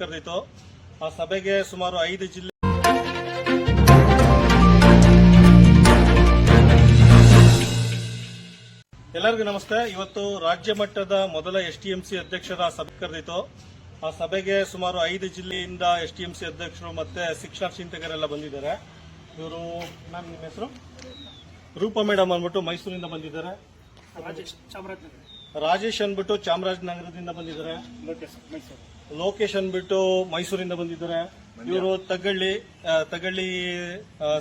ಕರೆದಿತ್ತು. ಆ ಸಭೆಗೆ ಸುಮಾರು ಐದು ಜಿಲ್ಲೆ ಎಲ್ಲರಿಗೂ ನಮಸ್ತೆ. ಇವತ್ತು ರಾಜ್ಯ ಮಟ್ಟದ ಮೊದಲ ಎಸ್ ಟಿ ಎಂ ಸಿ ಅಧ್ಯಕ್ಷರ ಸಭೆ ಕರೆದಿತ್ತು. ಆ ಸಭೆಗೆ ಸುಮಾರು ಐದು ಜಿಲ್ಲೆಯಿಂದ ಎಸ್ ಟಿ ಎಂ ಸಿ ಅಧ್ಯಕ್ಷರು ಮತ್ತೆ ಶಿಕ್ಷಣ ಚಿಂತಕರೆಲ್ಲ ಬಂದಿದ್ದಾರೆ. ಇವರು ಮ್ಯಾಮ್ ನಿಮ್ಮ ಹೆಸರು? ರೂಪಾ ಮೇಡಮ್ ಅಂದ್ಬಿಟ್ಟು ಮೈಸೂರಿಂದ ಬಂದಿದ್ದಾರೆ. ರಾಜೇಶ್ ಅಂದ್ಬಿಟ್ಟು ಚಾಮರಾಜನಗರದಿಂದ ಬಂದಿದ್ದಾರೆ. ಲೋಕೇಶ್ ಬಿಟ್ಟು ಅಂದ್ಬಿಟ್ಟು ಮೈಸೂರಿಂದ ಬಂದಿದ್ದಾರೆ. ಇವರು ತಗಳ್ಳಿ ತಗಳ್ಳಿ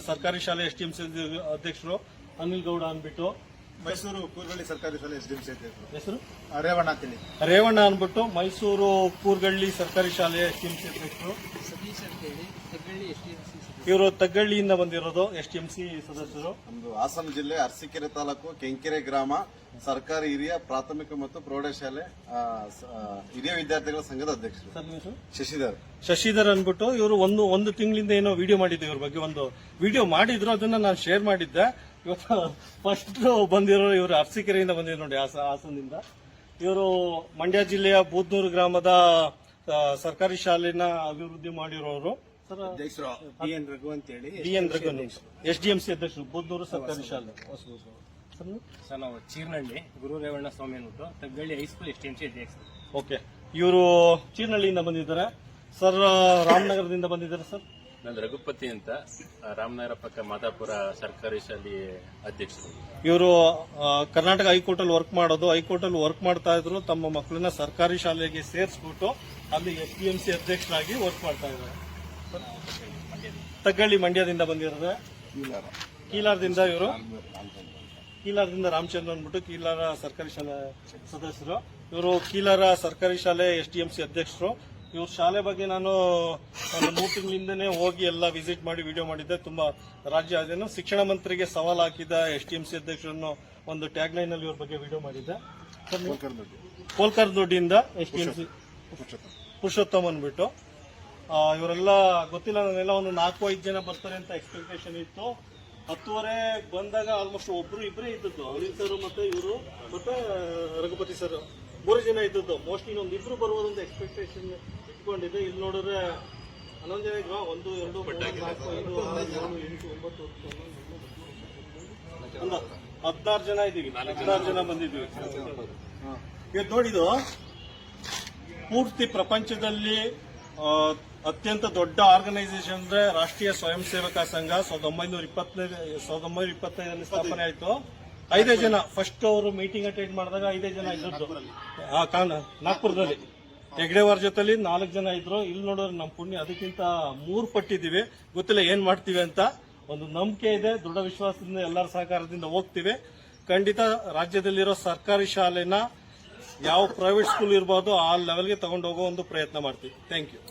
ಸರ್ಕಾರಿ ಶಾಲೆ ಎಸ್ ಡಿ ಎಂ ಸಿ ಅಧ್ಯಕ್ಷರು ಅನಿಲ್ ಗೌಡ ಅಂದ್ಬಿಟ್ಟು ಮೈಸೂರು ಕೂರ್ಗಳ್ಳಿ ಸರ್ಕಾರಿ ಶಾಲೆ ಎಸ್ ಡಿ ಎಂ ಸಿ ಹೆಸರು? ರೇವಣ್ಣ ಅಂತೇಳಿ. ರೇವಣ್ಣ ಅಂದ್ಬಿಟ್ಟು ಮೈಸೂರು ಕೂರ್ಗಳ್ಳಿ ಸರ್ಕಾರಿ ಶಾಲೆ ಎಸ್ ಡಿ ಎಂ ಸಿ ಅಧ್ಯಕ್ಷರು ಸತೀಶ್ ಅಂತೇಳಿ Heggalli S T M C ಇವರು ತಗ್ಗಳ್ಳಿಯಿಂದ ಬಂದಿರೋದು ಎಸ್ ಟಿ ಎಂ ಸಿ ಸದಸ್ಯರು. ನಮ್ದು ಹಾಸನ ಜಿಲ್ಲೆ ಅರಸೀಕೆರೆ ತಾಲೂಕು ಕೆಂಕೆರೆ ಗ್ರಾಮ ಸರ್ಕಾರಿ ಹಿರಿಯ ಪ್ರಾಥಮಿಕ ಮತ್ತು ಪ್ರೌಢಶಾಲೆ ಆ, ಸ- ಆ, ಹಿರಿಯ ವಿದ್ಯಾರ್ಥಿಗಳ ಸಂಘದ ಅಧ್ಯಕ್ಷರು. ಸರ್ ನಿಮ್ಮ ಹೆಸರು? ಶಶಿಧರ್. ಶಶಿಧರ್ ಅಂದ್ಬಿಟ್ಟು ಇವರು ಒಂದು ಒಂದು ತಿಂಗಳಿಂದ ಏನೋ ವಿಡಿಯೋ ಮಾಡಿದ್ದೆ ಇವ್ರ ಬಗ್ಗೆ ಒಂದು ವಿಡಿಯೋ ಮಾಡಿದ್ರು ಅದನ್ನ ನಾನು ಶೇರ್ ಮಾಡಿದ್ದೆ. ಇವತ್ತು ಫಸ್ಟ್ ಬಂದಿರೋ ಇವರು ಅರಸೀಕೆರೆಯಿಂದ ಬಂದಿದ್ರು ನೋಡಿ ಹಾಸ- ಹಾಸನದಿಂದ. ಇವರು ಮಂಡ್ಯ ಜಿಲ್ಲೆಯ ಬೂದ್ನೂರು ಗ್ರಾಮದ ಆ, ಸರ್ಕಾರಿ ಶಾಲೆನ ಅಭಿವೃದ್ಧಿ ಮಾಡಿರೋರು. ಸರ್ ಅಧ್ಯಕ್ಷರು ಡಿ ಎನ್ ರಘು ಅಂತೇಳಿ. B N Raghu S D M C ಅಧ್ಯಕ್ಷರು ಬುದ್ದೂರು ಸರ್ಕಾರಿ ಶಾಲೆ. ಹೊಸಬೂರು. ಸರ್ ನೀವು? ಚೀರ್ನಳ್ಳಿ ಗುರು ರೇವಣ್ಣ ಸ್ವಾಮಿ ಅಂದ್ಬಿಟ್ಟು Taggalli high school S D M C ಅಧ್ಯಕ್ಷ ಓಕೆ. ಇವರು ಚೀರ್ನಳ್ಳಿಯಿಂದ ಬಂದಿದ್ದಾರೆ. ಸರ್ ರಾಮನಗರದಿಂದ ಬಂದಿದ್ದಾರೆ ಸರ್? ನಾನು ರಘುಪತಿ ಅಂತ ರಾಮನಗರ ಪಕ್ಕ ಮಾದಾಪುರ ಸರ್ಕಾರಿ ಶಾಲೆ ಅಧ್ಯಕ್ಷರು. ಇವರು ಕರ್ನಾಟಕ ಹೈಕೋರ್ಟ್ ಅಲ್ಲಿ ವರ್ಕ್ ಮಾಡೋದು ಹೈಕೋರ್ಟ್ ಅಲ್ಲಿ ವರ್ಕ್ ಮಾಡ್ತಾ ಇದ್ರು ತಮ್ಮ ಮಕ್ಕಳನ್ನ ಸರ್ಕಾರಿ ಶಾಲೆಗೆ ಸೇರಿಸ್ಬಿಟ್ಟು ಅಲ್ಲಿ ಎಸ್ ಡಿ ಎಂ ಸಿ ಅಧ್ಯಕ್ಷರಾಗಿ ವರ್ಕ್ ಮಾಡ್ತಾ ಇದ್ದಾರೆ. ತಗ್ಗಳ್ಳಿ ಮಂಡ್ಯದಿಂದ ಬಂದಿರೋದು. ಕೀಲಾರದಿಂದ ಇವರು. ಕೀಲಾರದಿಂದ ರಾಮಚಂದ್ರ ಅಂದ್ಬಿಟ್ಟು ಕೀಲಾರ ಸರ್ಕಾರಿ ಶಾಲೆ ಸದಸ್ಯರು. ಇವರು ಕೀಲಾರ ಸರ್ಕಾರಿ ಶಾಲೆ ಎಸ್ ಡಿ ಎಂ ಸಿ ಅಧ್ಯಕ್ಷರು. ಇವ್ರ ಶಾಲೆ ಬಗ್ಗೆ ನಾನು ಒಂದು ಮೂರು ತಿಂಗಳಿಂದನೇ ಹೋಗಿ ಎಲ್ಲ ವಿಸಿಟ್ ಮಾಡಿ ವಿಡಿಯೋ ಮಾಡಿದ್ದೆ. ತುಂಬ ರಾಜ್ಯ ಅದೇನು ಶಿಕ್ಷಣ ಮಂತ್ರಿಗೆ ಸವಾಲು ಹಾಕಿದ ಎಸ್ ಟಿ ಎಂ ಸಿ ಅಧ್ಯಕ್ಷರನ್ನು ಒಂದು ಟ್ಯಾಗ್ ಲೈನ್ ಅಲ್ಲಿ ಇವ್ರ ಬಗ್ಗೆ ವಿಡಿಯೋ ಮಾಡಿದ್ದೆ? ಕೋಲ್ಕರ್ ದುಡ್ಡಿಂದ S T M C Purushottam ಅಂದ್ಬಿಟ್ಟು. ಇವರೆಲ್ಲ ಗೊತ್ತಿಲ್ಲ ನನ್ನೆಲ್ಲ ಒಂದು ನಾಲ್ಕು ಐದು ಜನ ಬರ್ತಾರೆ ಅಂತ ಎಕ್ಸ್ಪೆಕ್ಟೇಷನ್ ಇತ್ತು. ಹತ್ತುವರೆ ಬಂದಾಗ ಆಲ್ಮೋಸ್ಟ್ ಒಬ್ರು ಇಬ್ಬರೇ ಇದ್ದದ್ದು. ಅನಿಲ್ ಸರ್ ಮತ್ತೆ ಇವರು ಮತ್ತೆ ರಘುಪತಿ ಸರ್ ಮೂರು ಜನ ಇದ್ದದ್ದು. ಮೋಸ್ಟ್ಲಿ ಒಂದು ಇಬ್ರು ಬರುವುದೊಂದು ಅಂತ ಎಕ್ಸ್ಪೆಕ್ಟೇಷನ್ ಇಟ್ಕೊಂಡಿದ್ದೆ. ಇಲ್ಲಿ ನೋಡಿದ್ರೆ ಹನ್ನೊಂದು ಜನ ಇದ್ವಾ ಒಂದು ಎರಡು ನಾಲ್ಕು ಐದು ಆರು ಏಳು ಎಂಟು ಒಂಬತ್ತು ಒಂದು ಹದಿನಾರು ಜನ ಇದ್ದೀವಿ. ಹದಿನಾರು ಜನ ಬಂದಿದ್ದೀವಿ. ಇವತ್ತು ನೋಡಿದ್ದು ಪೂರ್ತಿ ಪ್ರಪಂಚದಲ್ಲಿ ಅತ್ಯಂತ ದೊಡ್ಡ ಆರ್ಗನೈಸೇಷನ್ ಅಂದ್ರೆ ರಾಷ್ಟ್ರೀಯ ಸ್ವಯಂ ಸೇವಕ ಸಂಘ, ಸಾವಿರದ ಒಂಬೈನೂರ ಇಪ್ಪತ್ತೈದು ಸಾವಿರದ ಒಂಬೈನೂರ ಇಪ್ಪತ್ತೈದರಲ್ಲಿ ಸ್ಥಾಪನೆ ಆಯಿತು. ಐದೇ ಜನ ಫಸ್ಟ್ ಅವರು ಮೀಟಿಂಗ್ ಅಟೆಂಡ್ ಮಾಡಿದಾಗ ಐದೇ ಜನ ಇದ್ದದ್ದು ನಾಗ್ಪುರದಲ್ಲಿ. ಹೆಗ್ಡೆವಾರ್ ಜೊತೆಲಿ ನಾಲ್ಕು ಜನ ಇದ್ರು. ಇಲ್ಲಿ ನೋಡೋರು ನಮ್ಮ ಪುಣ್ಯ, ಅದಕ್ಕಿಂತ ಮೂರು ಪಟ್ಟಿದ್ದೀವಿ. ಗೊತ್ತಿಲ್ಲ ಏನ್ ಮಾಡ್ತೀವಿ ಅಂತ. ಒಂದು ನಂಬಿಕೆ ಇದೆ, ದೃಢ ವಿಶ್ವಾಸದಿಂದ ಎಲ್ಲರ ಸಹಕಾರದಿಂದ ಹೋಗ್ತೀವಿ. ಖಂಡಿತ ರಾಜ್ಯದಲ್ಲಿರೋ ಸರ್ಕಾರಿ ಶಾಲೆನ ಯಾವ ಪ್ರೈವೇಟ್ ಸ್ಕೂಲ್ ಇರ್ಬೋದು ಆ ಲೆವೆಲ್ಗೆ ತಗೊಂಡು ಹೋಗೋ ಒಂದು ಪ್ರಯತ್ನ ಮಾಡ್ತೀವಿ. Thank you